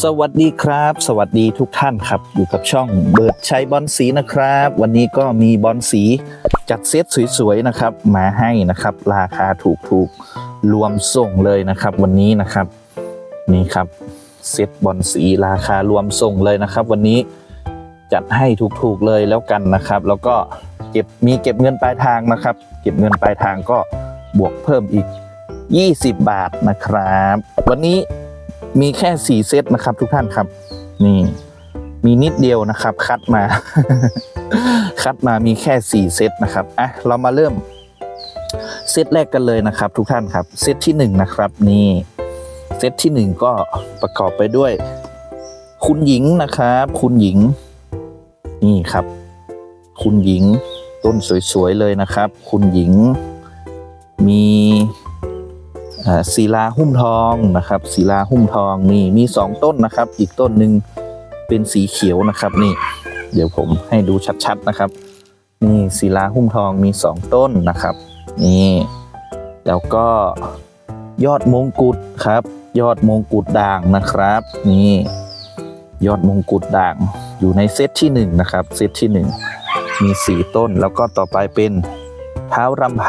สวัสดีครับ สวัสดีทุกท่านครับ อยู่กับช่องเบิร์ดชัยบอลสีนะครับ วันนี้ก็มีบอลสีจัดเซตสวยๆนะครับ มาให้นะครับ ราคาถูกๆรวมส่งเลยนะครับ วันนี้นะครับนี่ครับเซตบอลสีราคารวมส่งเลยนะครับ วันนี้จัดให้ถูกๆเลยแล้วกันนะครับ แล้วก็เก็บมีเก็บเงินปลายทางนะครับ เก็บเงินปลายทางก็บวกเพิ่มอีก 20 บาทนะครับ วันนี้ มีแค่4เซตนะครับ ทุกท่านครับ นี่ มีนิดเดียวนะครับ คัดมา คัดมามีแค่4เซตนะครับอะเรามาเริ่มเซตแรกกันเลยนะครับ ทุกท่านครับเซตที่1นะครับ นี่เซตที่1ก็ประกอบไปด้วย คุณหญิงนะครับ คุณหญิง นี่ครับ คุณหญิงต้นสวยๆเลยนะครับ คุณหญิงมี ศิลาหุ้มทองนะครับศิลาหุ้มทองนี่มีสองต้นนะครับ อีกต้นหนึ่งเป็นสีเขียวนะครับนี่ เดี๋ยวผมให้ดูชัดๆนะครับ นี่ศิลาหุ้มทองมีสองต้นนะครับนี่แล้วก็ยอดมงกุฎครับ ยอดมงกุฎด่างนะครับ นี่ยอดมงกุฎด่างอยู่ในเซตที่หนึ่งนะครับเซตที่หนึ่งมีสี่ต้นแล้วก็ต่อไปเป็น เท้ารำไพ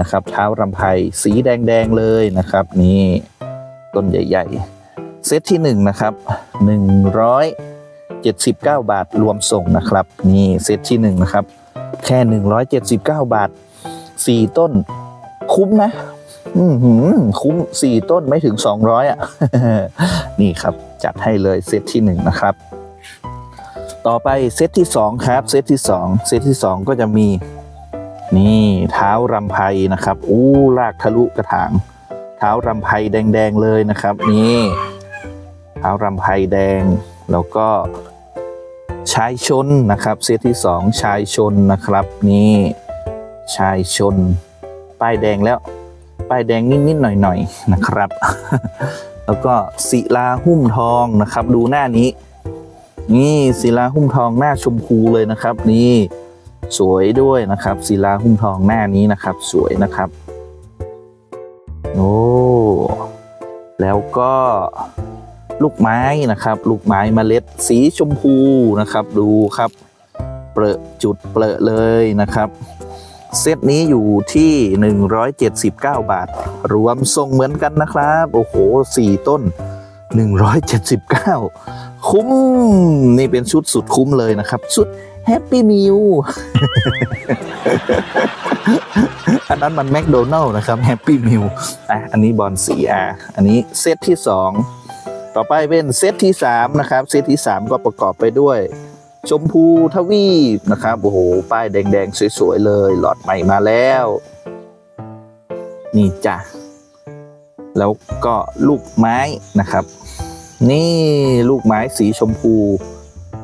นะครับ เท้ารำไพสีแดงๆเลยนะครับ นี่ต้นใหญ่ๆ เซตที่หนึ่งนะครับหนึ่งร้อยเจ็ดสิบเก้าบาทรวมส่งนะครับ นี่เซตที่หนึ่งนะครับแค่หนึ่งร้อยเจ็ดสิบเก้าบาทสี่ต้น คุ้มนะอือหือคุ้มสี่ต้นไม่ถึงสองร้อยอะ นี่ครับจัดให้เลยเซตที่หนึ่งนะครับ ต่อไปเซตที่สองครับ เซตที่สองเซตที่สองก็จะมี นี่เท้ารำไพนะครับอู้ลากทะลุกระถางเท้ารำไพแดงๆเลยนะครับ นี่เท้ารำไพแดง แล้วก็ชายชนนะครับเซตที่สองชายชนนะครับ นี่ชายชน ป้ายแดงแล้วป้ายแดงนิดๆหน่อยๆนะครับ แล้วก็ศิลาหุ้มทองนะครับ ดูหน้านี้ นี่ศิลาหุ้มทองหน้าชมพูเลยนะครับ นี่ สวยด้วยนะครับศิลาหุ้มทองหน้านี้นะครับ สวยนะครับโอ้แล้วก็ลูกไม้นะครับ ลูกไม้เมล็ดสีชมพูนะครับ ดูครับ เปรอะจุดเปรอะเลยนะครับเซตนี้อยู่ที่ 179 บาท รวมทรงเหมือนกันนะครับ โอ้โหสี่ต้น 179 คุ้ม นี่เป็นชุดสุดคุ้มเลยนะครับ ชุดแฮปปี้มิวอันนั้นมันแมคโดนัลล์นะครับแฮปปี้มิวอะอันนี้บอลสีอะอันนี้เซตที่ 2 ต่อไปเป็นเซตที่ 3 นะครับ เซตที่ 3 ก็ประกอบไปด้วย ชมพูทวีปนะครับโอ้โหป้ายแดงๆ สวยๆ เลย หลอดใหม่มาแล้ว นี่จ้ะแล้วก็ลูกไม้นะครับ นี่ลูกไม้สีชมพู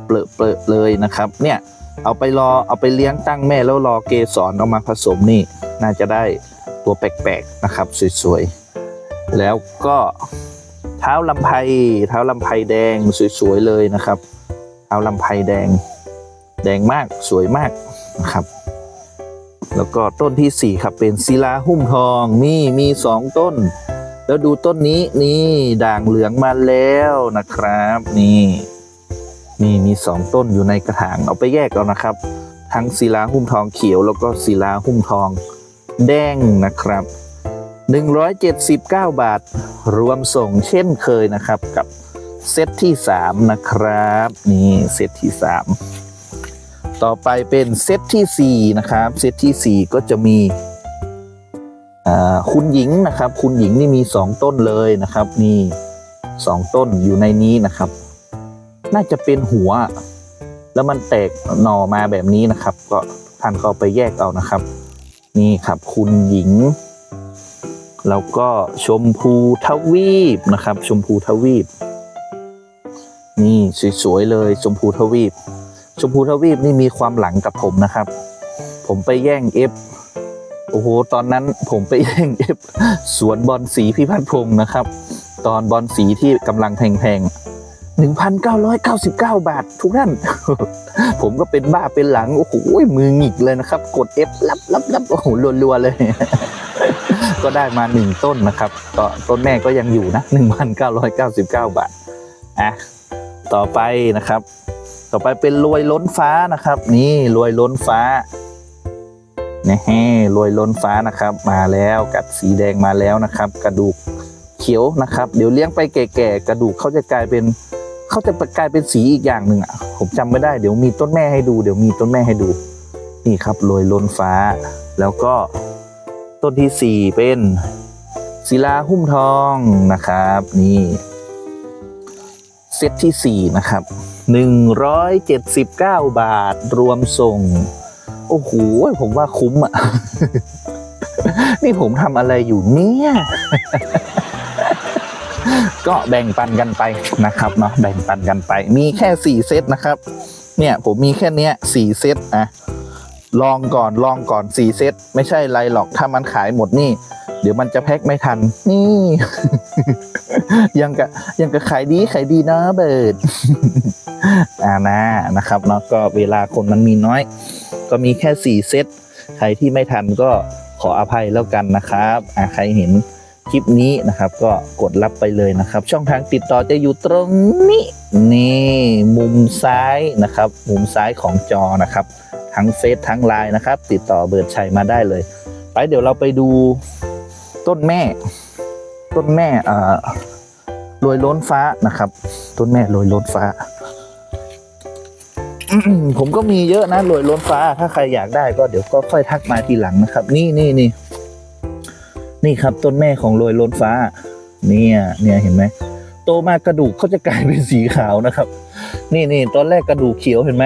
เปลอะเปลอะเลยนะครับ เนี่ยเอาไปรอเอาไปเลี้ยงตั้งแม่แล้วรอเกสรเอามาผสมนี่ น่าจะได้ตัวแปลกๆนะครับ สวยๆ แล้วก็เท้าลำไพเท้าลำไพแดงสวยๆเลยนะครับ เท้าลำไพแดง แดงมากสวยมากนะครับ แล้วก็ต้นที่สี่ครับเป็นศิลาหุ้มทองนี่มีสองต้น แล้วดูต้นนี้นี่ด่างเหลืองมาแล้วนะครับ นี่ นี่มีสองต้นอยู่ในกระถางเอาไปแยกเอานะครับ ทั้งศิลาหุ้มทองเขียวแล้วก็ศิลาหุ้มทองแดงนะครับ 179 บาท รวมส่งเช่นเคยนะครับกับเซตที่ 3 นะครับ นี่เซตที่ 3 ต่อไปเป็นเซตทีสี่4 นะครับ เซตทีสี่4 ก็จะมี คุณหญิงนะครับ คุณหญิงนี่มี 2 ต้นเลยนะครับ นี่ 2 ต้นอยู่ในนี้นะครับ น่าจะเป็นหัว แล้วมันแตกหน่อมาแบบนี้นะครับ ก็ท่านก็ไปแยกเอานะครับ นี่ครับ คุณหญิง แล้วก็ชมพูทวีปนะครับ ชมพูทวีป นี่สวยๆเลย ชมพูทวีป ชมพูทวีปนี่มีความหลังกับผมนะครับ ผมไปแย่งเอฟ โอ้โห ตอนนั้นผมไปแย่งเอฟสวนบอลสีพิพัฒน์พงศ์นะครับ ตอนบอลสีที่กำลังแพงๆ1,999 บาท ทุกท่าน ผมก็เป็นบ้าเป็นหลัง โอ้โห มือหงิกเลยนะครับ กด F รับรับรับโอ้โหรัวๆเลย ก็ได้มาหนึ่งต้นนะครับ ก็ต้นแม่ก็ยังอยู่นะ 1,999 บาท อะ ต่อไปนะครับ ต่อไปเป็นรวยล้นฟ้านะครับ นี่รวยล้นฟ้า นี่ฮะรวยล้นฟ้านะครับมาแล้วกัดสีแดงมาแล้วนะครับ กระดูกเขียวนะครับ เดี๋ยวเลี้ยงไปแก่ๆกระดูกเขาจะกลายเป็นเขาจะกลายเป็นสีอีกอย่างหนึ่งอะผมจำไม่ได้เดี๋ยวมีต้นแม่ให้ดูเดี๋ยวมีต้นแม่ให้ดู นี่ครับรวยล้นฟ้า แล้วก็ต้นที่สี่เป็นศิลาหุ้มทองนะครับ นี่เซตที่ 4 นะครับ 179 บาทรวมส่ง โอ้โหผมว่าคุ้มอะ นี่ผมทำอะไรอยู่เนี่ย ก็แบ่งปันกันไปนะครับเนาะแบ่งปันกันไป มีแค่4เซตนะครับ เนี่ยผมมีแค่เนี้ย4เซตอะลองก่อนลองก่อน4เซตไม่ใช่ไรหรอกถ้ามันขายหมดนี่ เดี๋ยวมันจะแพ็คไม่ทัน นี่ ยังกะยังกะขายดีขายดีนะเบิร์ดอ่านะนะครับเนาะก็เวลาคนมันมีน้อย ก็มีแค่ 4 เซต ใครที่ไม่ทันก็ขออภัยแล้วกันนะครับใครเห็นคลิปนี้นะครับ ก็กดรับไปเลยนะครับ ช่องทางติดต่อจะอยู่ตรงนี้นี่มุมซ้ายนะครับ มุมซ้ายของจอนะครับ ทั้งเฟซทั้งไลน์นะครับ ติดต่อเบิร์ดชัยมาได้เลย ไปเดี๋ยวเราไปดูต้นแม่ ต้นแม่เอ่อโรยล้นฟ้านะครับ ต้นแม่โรยล้นฟ้า ผมก็มีเยอะนะโรยล้นฟ้า ถ้าใครอยากได้ก็เดี๋ยวก็ค่อยทักมาทีหลังนะครับ นี่นี่นี่นี่ครับต้นแม่ของโรยล้นฟ้า เนี่ยเนี่ยเห็นไหมโตมากระดูกเขาจะกลายเป็นสีขาวนะครับ นี่นี่ตอนแรกกระดูกเขียวเห็นไหม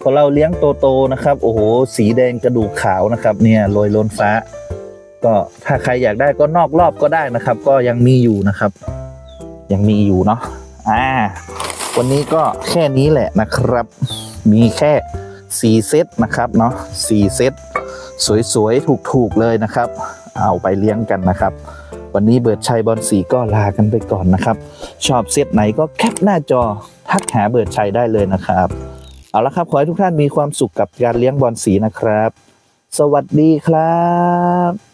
พอเราเลี้ยงโตๆนะครับ โอ้โห สีแดงกระดูกขาวนะครับ เนี่ยโรยล้นฟ้า ก็ถ้าใครอยากได้ก็นอกรอบก็ได้นะครับ ก็ยังมีอยู่นะครับ ยังมีอยู่เนาะอ่า วันนี้ก็แค่นี้แหละนะครับ มีแค่สี่เซตนะครับเนาะสี่เซตสวยๆ ถูกๆเลยนะครับ เอาไปเลี้ยงกันนะครับ วันนี้เบิร์ดชัยบอลสีก็ลากันไปก่อนนะครับ ชอบเซตไหนก็แคปหน้าจอทักหาเบิร์ดชัยได้เลยนะครับ เอาละครับ ขอให้ทุกท่านมีความสุขกับการเลี้ยงบอลสีนะครับ สวัสดีครับ